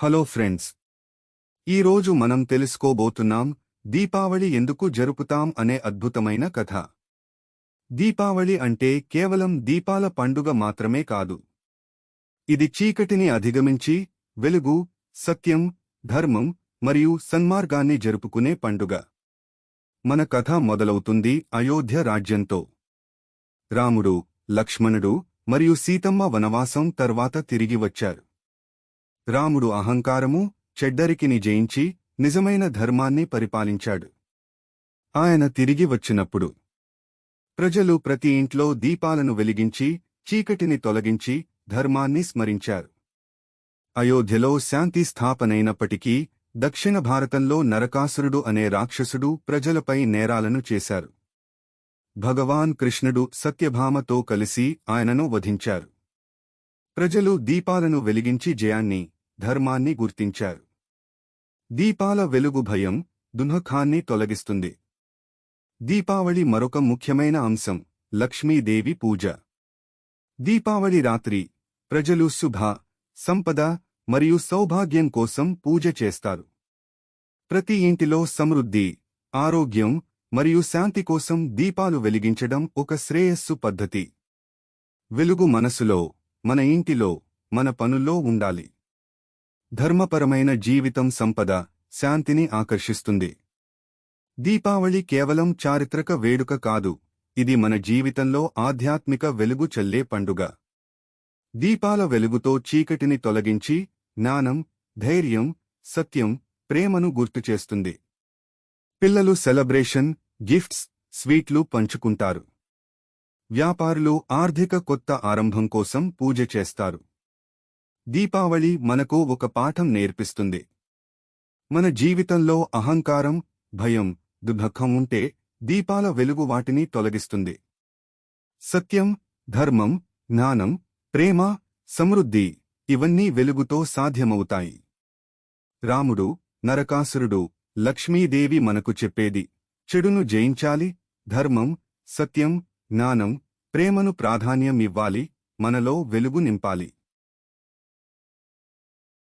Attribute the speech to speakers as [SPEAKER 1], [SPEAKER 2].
[SPEAKER 1] Hello friends. ఈరోజు మనం తెలుసుకోబోతున్నాం దీపావళి ఎందుకు జరుపుతాం అనే అద్భుతమైన కథ. దీపావళి అంటే కేవలం దీపాల పండుగ మాత్రమే కాదు. ఇది చీకటిని అధిగమించి వెలుగు సత్యం ధర్మం మరియు సన్మార్గాన్ని జరుపుకునే పండుగ. మన కథ మొదలవుతుంది అయోధ్య రాజ్యంతో. రాముడు లక్ష్మణుడు మరియు సీతమ్మ వనవాసం తర్వాత తిరిగి వచ్చారు. రాముడు అహంకారము చెడ్డరికిని జయించి నిజమైన ధర్మాన్ని పరిపాలించాడు. ఆయన తిరిగి వచ్చినప్పుడు ప్రజలు ప్రతి ఇంట్లో దీపాలను వెలిగించి చీకటిని తొలగించి ధర్మాన్ని స్మరించారు. అయోధ్యలో శాంతి స్థాపనైనప్పటికీ దక్షిణ భారతంలో నరకాసురుడు అనే రాక్షసుడు ప్రజలపై నేరాలను చేశారు. భగవాన్ కృష్ణుడు సత్యభామతో కలిసి ఆయనను వధించారు. ప్రజలు దీపాలను వెలిగించి జయాన్ని ధర్మాన్ని గుర్తించారు. దీపాల వెలుగు భయం దున్హఖాన్ని తొలగిస్తుంది. దీపావళి మరొక ముఖ్యమైన అంశం లక్ష్మీదేవి పూజ. దీపావళి రాత్రి ప్రజలు శుభ సంపద మరియు సౌభాగ్యం కోసం పూజ చేస్తారు. ప్రతి ఇంటిలో సమృద్ధి ఆరోగ్యం మరియు శాంతి కోసం దీపాలు వెలిగించడం ఒక శ్రేయస్సు పద్ధతి. వెలుగు మనసులో మన ఇంటిలో మన పనుల్లో ఉండాలి. ధర్మపరమైన జీవితం సంపద శాంతిని ఆకర్షిస్తుంది. దీపావళి కేవలం చారిత్రక వేడుక కాదు ఇది మన జీవితంలో ఆధ్యాత్మిక వెలుగు చల్లే పండుగ. దీపాల వెలుగుతో చీకటిని తొలగించి జ్ఞానం ధైర్యం సత్యం ప్రేమను గుర్తుచేస్తుంది పిల్లలు సెలబ్రేషన్ గిఫ్ట్స్ స్వీట్లు పంచుకుంటారు. వ్యాపారులు ఆర్థిక కొత్త ఆరంభం కోసం పూజ చేస్తారు. దీపావళి మనకు ఒక పాఠం నేర్పిస్తుంది. మన జీవితంలో అహంకారం భయం దుఃఖం ఉంటే దీపాల వెలుగు వాటిని తొలగిస్తుంది. సత్యం ధర్మం జ్ఞానం ప్రేమ సమృద్ధి ఇవన్నీ వెలుగుతో సాధ్యమవుతాయి. రాముడు నరకాసురుడు లక్ష్మీదేవి మనకు చెప్పేది చెడును జయించాలి ధర్మం సత్యం జ్ఞానం ప్రేమను ప్రాధాన్యం ఇవ్వాలి మనలో వెలుగు నింపాలి.